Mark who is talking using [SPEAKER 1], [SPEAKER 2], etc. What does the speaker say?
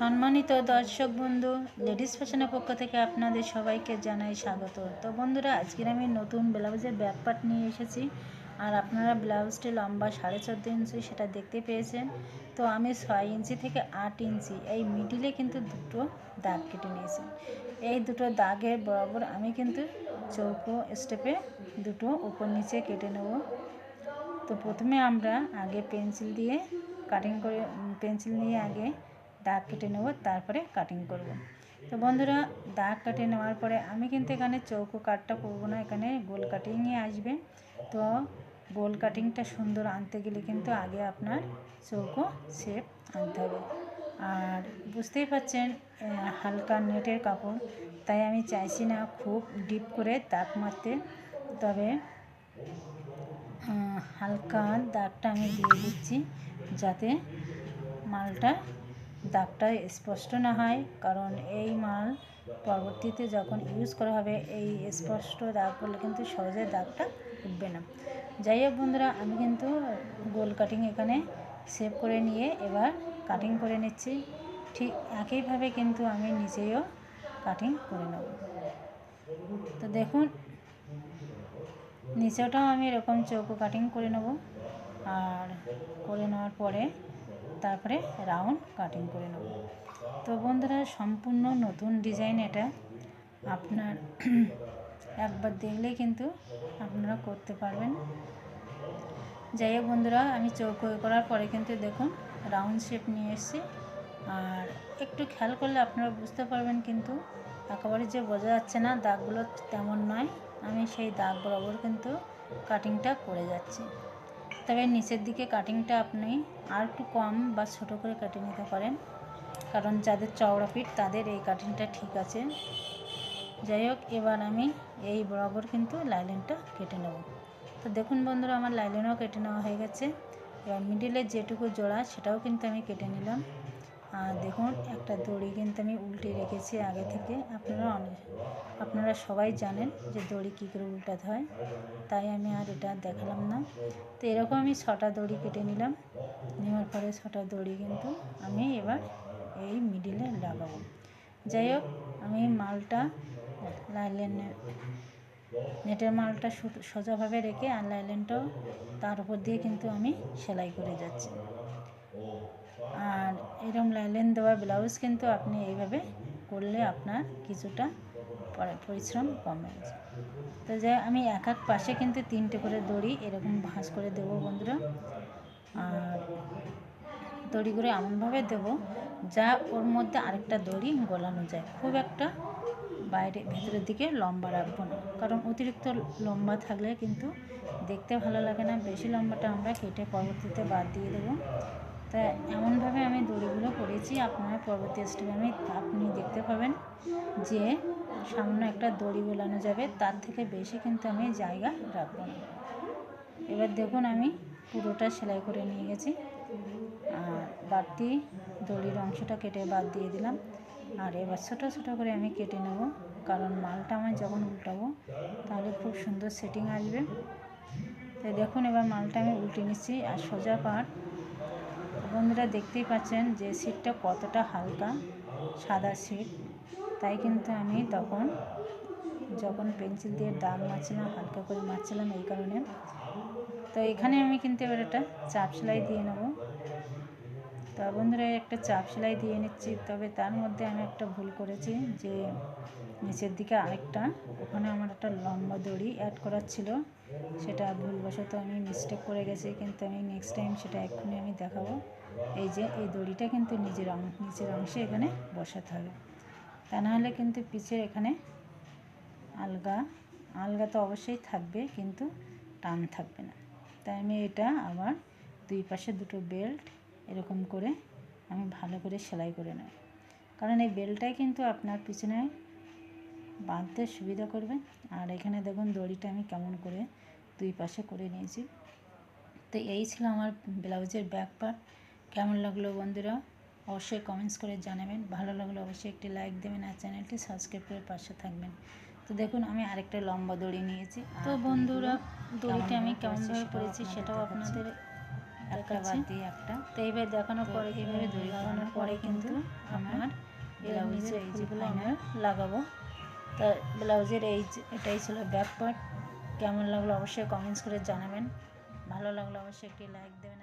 [SPEAKER 1] সম্মানিত দর্শক বন্ধু, লেডিস ফ্যাশনের পক্ষ থেকে আপনাদের সবাইকে জানাই স্বাগত। তো বন্ধুরা, আজকের আমি নতুন ব্লাউজের ব্যাক পার্ট নিয়ে এসেছি। আর আপনারা ব্লাউজটি লম্বা সাড়ে চোদ্দ ইঞ্চি, সেটা দেখতে পেয়েছেন। তো আমি ছয় ইঞ্চি থেকে আট ইঞ্চি, এই মিডিলে কিন্তু দুটো দাগ কেটে নিয়েছি। এই দুটো দাগের বরাবর আমি কিন্তু চৌকো স্টেপে দুটো উপর নিচে কেটে নেব। তো প্রথমে আমরা আগে পেন্সিল দিয়ে কাটিং করে পেন্সিল নিয়ে আগে দাগ কেটে নেব, তারপরে কাটিং করব। তো বন্ধুরা, দাগ কেটে নেওয়ার পরে আমি কিন্তু এখানে চৌকো কাটটা করব না, এখানে গোল কাটিংয়ে আসবে। তো গোল কাটিংটা সুন্দর আনতে গেলে কিন্তু আগে আপনার চৌকো শেপ আনতে হবে। আর বুঝতেই পারছেন হালকা নেটের কাপড়, তাই আমি চাইছি না খুব ডিপ করে দাগ মারতে। তবে হালকা দাগটা আমি দিয়ে দিচ্ছি, যাতে মালটা দাগটা স্পষ্ট না হয়, কারণ এই মাল পরবর্তীতে যখন ইউজ করা হবে, এই স্পষ্ট দাগ করলে কিন্তু সহজে দাগটা উঠবে না। যাই হোক বন্ধুরা, আমি কিন্তু গোল কাটিং এখানে সেভ করে নিয়ে এবার কাটিং করে নিচ্ছি। ঠিক একইভাবে কিন্তু আমি নিজেও কাটিং করে নেব। তো দেখুন, নিচেটাও আমি এরকম চৌকো কাটিং করে নেব। আর করে নেওয়ার পরে তারপরে রাউন্ড কাটিং করে নেব। তো বন্ধুরা, সম্পূর্ণ নতুন ডিজাইন এটা। আপনার একবার দেখলেই কিন্তু আপনারা করতে পারবেন। যাই হোক বন্ধুরা, আমি চৌকো করার পরে কিন্তু দেখুন রাউন্ড শেপ নিয়ে এসেছি। আর একটু খেয়াল করলে আপনারা বুঝতে পারবেন কিন্তু একেবারে যে বোঝা যাচ্ছে না, দাগগুলো তেমন নয়। আমি সেই দাগ বরাবর কিন্তু কাটিংটা করে যাচ্ছি। তবে নিচের দিকে কাটিংটা আপনি আর একটু কম বা ছোট করে কেটে নিতে পারেন। কারণ যাদের চওড়া পিঠ তাদের এই কাটিংটা ঠিক আছে। যাই হোক, এবার আমি এই বরাবর কিন্তু লাইলেনটা কেটে নেব। তো দেখুন বন্ধুরা, আমার লাইলেনও কেটে নেওয়া হয়ে গেছে। এবার মিডিলের যেটুকু জোড়া, সেটাও কিন্তু আমি কেটে নিলাম। আর দেখুন, একটা দড়ি কিন্তু আমি উল্টে রেখেছি আগে থেকে। আপনারা অনেক, আপনারা সবাই জানেন যে দড়ি কী করে উল্টাতে হয়। তাই আমি আর এটা দেখালাম না। তো এরকম আমি ছটা দড়ি কেটে নিলাম। নেওয়ার পরে ছটা দড়ি কিন্তু আমি এবার এই মিডিলে লাগাবো। যাই হোক, আমি মালটা লাইলেনের নেটের মালটা সোজাভাবে রেখে আর লাইলেনটাও তার উপর দিয়ে কিন্তু আমি সেলাই করে যাচ্ছি। আর এরকম লাইলেন দেওয়া ব্লাউজ কিন্তু আপনি এইভাবে করলে আপনার কিছুটা পরি- পরিশ্রম কমে তো যাই আমি এক এক পাশে কিন্তু তিনটে করে দড়ি এরকম ভাঁজ করে দেবো বন্ধুরা। আর দড়িগুলো এমনভাবে দেবো যা ওর মধ্যে আরেকটা দড়ি গলানো যায়। খুব একটা বাইরে ভেতরের দিকে লম্বা রাখব না। কারণ অতিরিক্ত লম্বা থাকলে কিন্তু দেখতে ভালো লাগে না। বেশি লম্বাটা আমরা কেটে পরবর্তীতে বাদ দিয়ে দেবো। তা এমনভাবে আমি দড়িগুলো করেছি আপনারা পরবর্তী স্টেপে আপনি দেখতে পাবেন যে সামনে একটা দড়ি বোলানো যাবে, তার থেকে বেশি কিন্তু আমি জায়গা রাখব না। এবার দেখুন আমি পুরোটা সেলাই করে নিয়ে গেছি। আর বাড়তি দড়ির অংশটা কেটে বাদ দিয়ে দিলাম। আর এবার ছোটো ছোটো করে আমি কেটে নেব, কারণ মালটা আমি যখন উল্টাবো, তাহলে খুব সুন্দর সেটিং আসবে। তাই দেখুন এবার মালটা আমি উল্টে নিচ্ছি, আর সোজা পাট বন্ধুরা দেখতেই পাচ্ছেন যে সিটটা কতটা হালকা, সাদা সিট। তাই কিন্তু আমি তখন যখন পেন্সিল দিয়ে দাগ মারছিলাম, হালকা করে মারছিলাম এই কারণে। তো এখানে আমি কিন্তু এবার একটা চাপ সেলাই দিয়ে নেব। তা বন্ধুরা একটা চাপ সেলাই দিয়ে নিচ্ছি। তবে তার মধ্যে আমি একটা ভুল করেছি যে নিচের দিকে আরেকটা। ওখানে আমার একটা লম্বা দড়ি অ্যাড করার ছিল। সেটা ভুলবশত আমি মিস্টেক করে গেছি, কিন্তু আমি নেক্সট টাইম সেটা এক্ষুনি আমি দেখাবো। এই যে, এই দড়িটা কিন্তু নিজের অং- নিচের অংশে এখানে বসাতে হবে। তা নাহলে কিন্তু পিছের এখানে আলগা আলগা তো অবশ্যই থাকবে, কিন্তু টান থাকবে না। তাই আমি এটা আবার দুই পাশে দুটো বেল্ট এরকম করে আমি ভালো করে সেলাই করে নেব। কারণ এই বেল্টটাই কিন্তু আপনার পিছনে বাঁধতে সুবিধা করবে। আর এখানে দেখুন দড়িটা আমি কেমন করে দুই পাশে করে নিয়েছি। তো এই ছিল আমার ব্লাউজের ব্যাক পার্ট কেমন লাগল বন্ধুরা? অবশ্যই কমেন্টস করে জানাবেন। ভালো লাগলে অবশ্যই একটি লাইক দেবেন আর চ্যানেলটি সাবস্ক্রাইব করে পাশে থাকবেন। তো দেখুন আমি আরেকটা লম্বা দড়ি নিয়েছি। তো বন্ধুরা দড়িটা আমি কেমনভাবে পরেছি সেটাও আপনাদের একটা বাদ দিয়ে একটা। তো এইভাবে দেখানোর পরে এইভাবে দড়ি লাগানোর পরে কিন্তু আমার ব্লাউজের এই যে আমরা লাগাবো। তা ব্লাউজের এই এটাই ছিল ব্যাপার। কেমন লাগল অবশ্যই কমেন্টস করে জানাবেন। ভালো লাগল অবশ্যই একটি লাইক দেবেন।